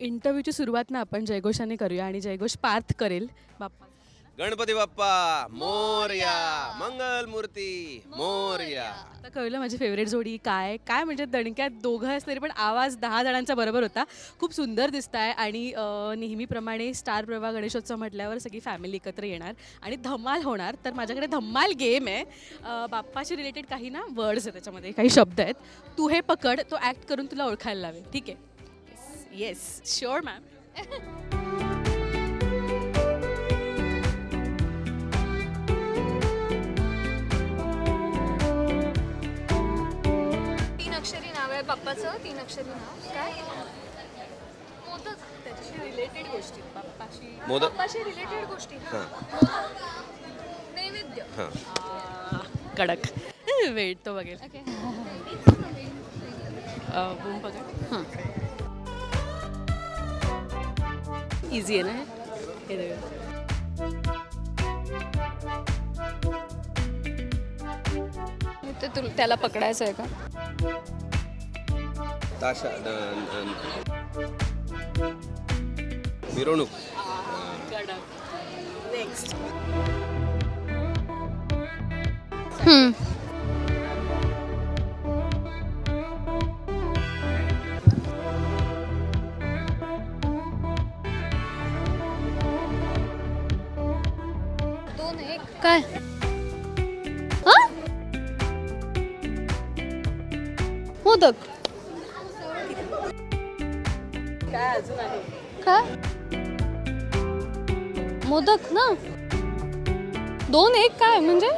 इंटरव्ह्यूची सुरुवात ना आपण जयघोषाने करूया आणि जयघोष पार्थ करेल. बाप्पा. गणपती बाप्पा मोरया मंगल मूर्ती मोरया. आता कळलं माझी फेवरेट जोडी काय काय म्हणजे दणक्यात दोघं असले तरी पण आवाज दहा जणांचा बरोबर होता. खूप सुंदर दिसत आहे आणि अं, नेहमीप्रमाणे स्टार प्रवाह गणेशोत्सव म्हटल्यावर सगळी फॅमिली एकत्र येणार आणि धमाल होणार. तर माझ्याकडे धम्माल गेम आहे. अं, बाप्पाशी रिलेटेड काही ना वर्ड्स आहेत त्याच्यामध्ये काही शब्द आहेत. तू हे पकड तो ॲक्ट करून तुला ओळखायला लावेल. ठीक आहे? येस शुअर मॅम तीन अक्षरी नाव आहे पप्पाचं तीन अक्षरी नाव. काय? मोदक. त्याच्याशी रिलेटेड गोष्टी. बाप्पाशी मोदक. पप्पाशी रिलेटेड गोष्टी. हां. नैवेद्य. हां. कडक. वेट तो बघेल. ओके बूम पकड इझी आहे ना हे? हे बघा. ते तुला त्याला पकडायचं आहे का ताशा मिरवणूक नेक्स्ट काय? हा? मोदक. काय अजून आहे काय मोदक ना? दोन एक काय? म्हणजे?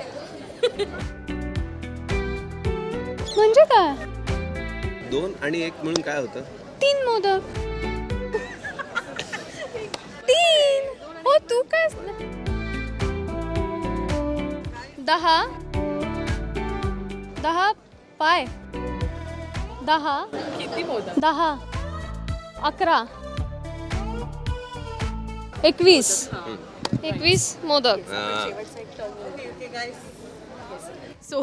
म्हणजे काय? दोन आणि एक म्हणून काय होतं? तीन मोदक. दहा. दहा पाय. दहा. किती मोदक? दहा. अकरा. एकवीस. एकवीस मोदक. सो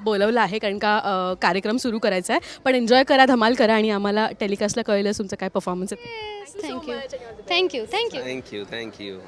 बोलवलं आहे कारण का अ, कार्यक्रम सुरू करायचा आहे. पण एन्जॉय करा धमाल करा आणि आम्हाला टेलिकास्टला कळलं तुमचं काय परफॉर्मन्स आहे. Thank you thank you thank you thank you thank you